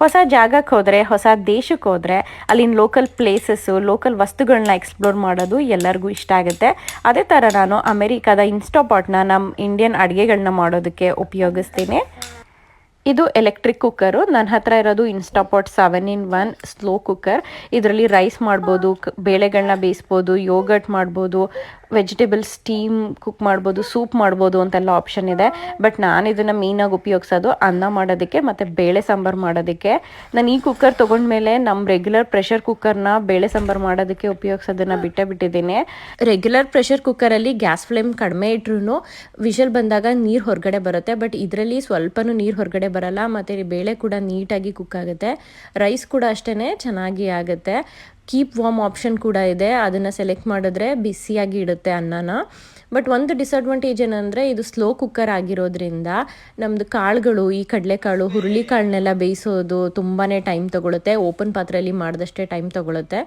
ಹೊಸ ಜಾಗಕ್ಕೆ ಹೋದರೆ, ಹೊಸ ದೇಶಕ್ಕೆ ಹೋದರೆ, ಅಲ್ಲಿನ ಲೋಕಲ್ ಪ್ಲೇಸಸ್ಸು ಲೋಕಲ್ ವಸ್ತುಗಳನ್ನ ಎಕ್ಸ್ಪ್ಲೋರ್ ಮಾಡೋದು ಎಲ್ಲರಿಗೂ ಇಷ್ಟ ಆಗುತ್ತೆ. ಅದೇ ಥರ ನಾನು ಅಮೆರಿಕಾದ ಇನ್ಸ್ಟಾಪಾಟ್ನ ನಮ್ಮ ಇಂಡಿಯನ್ ಅಡುಗೆಗಳನ್ನ ಮಾಡೋದಕ್ಕೆ ಉಪಯೋಗಿಸ್ತೀನಿ. ಇದು ಎಲೆಕ್ಟ್ರಿಕ್ ಕುಕ್ಕರು ನನ್ನ ಹತ್ರ ಇರೋದು Instant Pot seven in one slow cooker ಇದರಲ್ಲಿ ರೈಸ್ ಮಾಡ್ಬೋದು ಬೇಳೆಗಳನ್ನ ಬೇಯಿಸ್ಬೋದು ಯೋಗಟ್ ಮಾಡ್ಬೋದು ವೆಜಿಟೇಬಲ್ ಸ್ಟೀಮ್ ಕುಕ್ ಮಾಡ್ಬೋದು ಸೂಪ್ ಮಾಡ್ಬೋದು ಅಂತೆಲ್ಲ ಆಪ್ಷನ್ ಇದೆ. ಬಟ್ ನಾನು ಇದನ್ನು ಮೇಯ್ನಾಗಿ ಉಪಯೋಗಿಸೋದು ಅನ್ನ ಮಾಡೋದಕ್ಕೆ ಮತ್ತು ಬೇಳೆ ಸಾಂಬಾರು ಮಾಡೋದಕ್ಕೆ. ನಾನು ಈ ಕುಕ್ಕರ್ ತೊಗೊಂಡ್ಮೇಲೆ ನಮ್ಮ ರೆಗ್ಯುಲರ್ ಪ್ರೆಷರ್ ಕುಕ್ಕರ್ನ ಬೇಳೆ ಸಾಂಬಾರು ಮಾಡೋದಕ್ಕೆ ಉಪಯೋಗಿಸೋದನ್ನು ಬಿಟ್ಟೇ ಬಿಟ್ಟಿದ್ದೀನಿ. ರೆಗ್ಯುಲರ್ ಪ್ರೆಷರ್ ಕುಕ್ಕರಲ್ಲಿ ಗ್ಯಾಸ್ ಫ್ಲೇಮ್ ಕಡಿಮೆ ಇಟ್ರೂ ವಿಷಲ್ ಬಂದಾಗ ನೀರು ಹೊರಗಡೆ ಬರುತ್ತೆ. ಬಟ್ ಇದರಲ್ಲಿ ಸ್ವಲ್ಪನೂ ನೀರು ಹೊರಗಡೆ ಬರಲ್ಲ, ಮತ್ತು ಬೇಳೆ ಕೂಡ ನೀಟಾಗಿ ಕುಕ್ ಆಗುತ್ತೆ. ರೈಸ್ ಕೂಡ ಅಷ್ಟೇ ಚೆನ್ನಾಗಿ ಆಗುತ್ತೆ. ಕೀಪ್ ವಾಮ್ ಆಪ್ಷನ್ ಕೂಡ ಇದೆ. ಅದನ್ನು ಸೆಲೆಕ್ಟ್ ಮಾಡಿದ್ರೆ ಬಿಸಿಯಾಗಿ ಇಡುತ್ತೆ ಅನ್ನನ. ಬಟ್ ಒಂದು ಡಿಸ್ಅಡ್ವಾಂಟೇಜ್ ಏನಂದರೆ ಇದು ಸ್ಲೋ ಕುಕ್ಕರ್ ಆಗಿರೋದ್ರಿಂದ ನಮ್ಮದು ಕಾಳುಗಳು, ಈ ಕಡಲೆಕಾಳು, ಹುರುಳಿಕಾಳನ್ನೆಲ್ಲ ಬೇಯಿಸೋದು ತುಂಬಾ ಟೈಮ್ ತೊಗೊಳುತ್ತೆ. ಓಪನ್ ಪಾತ್ರೆಯಲ್ಲಿ ಮಾಡಿದಷ್ಟೇ ಟೈಮ್ ತೊಗೊಳುತ್ತೆ.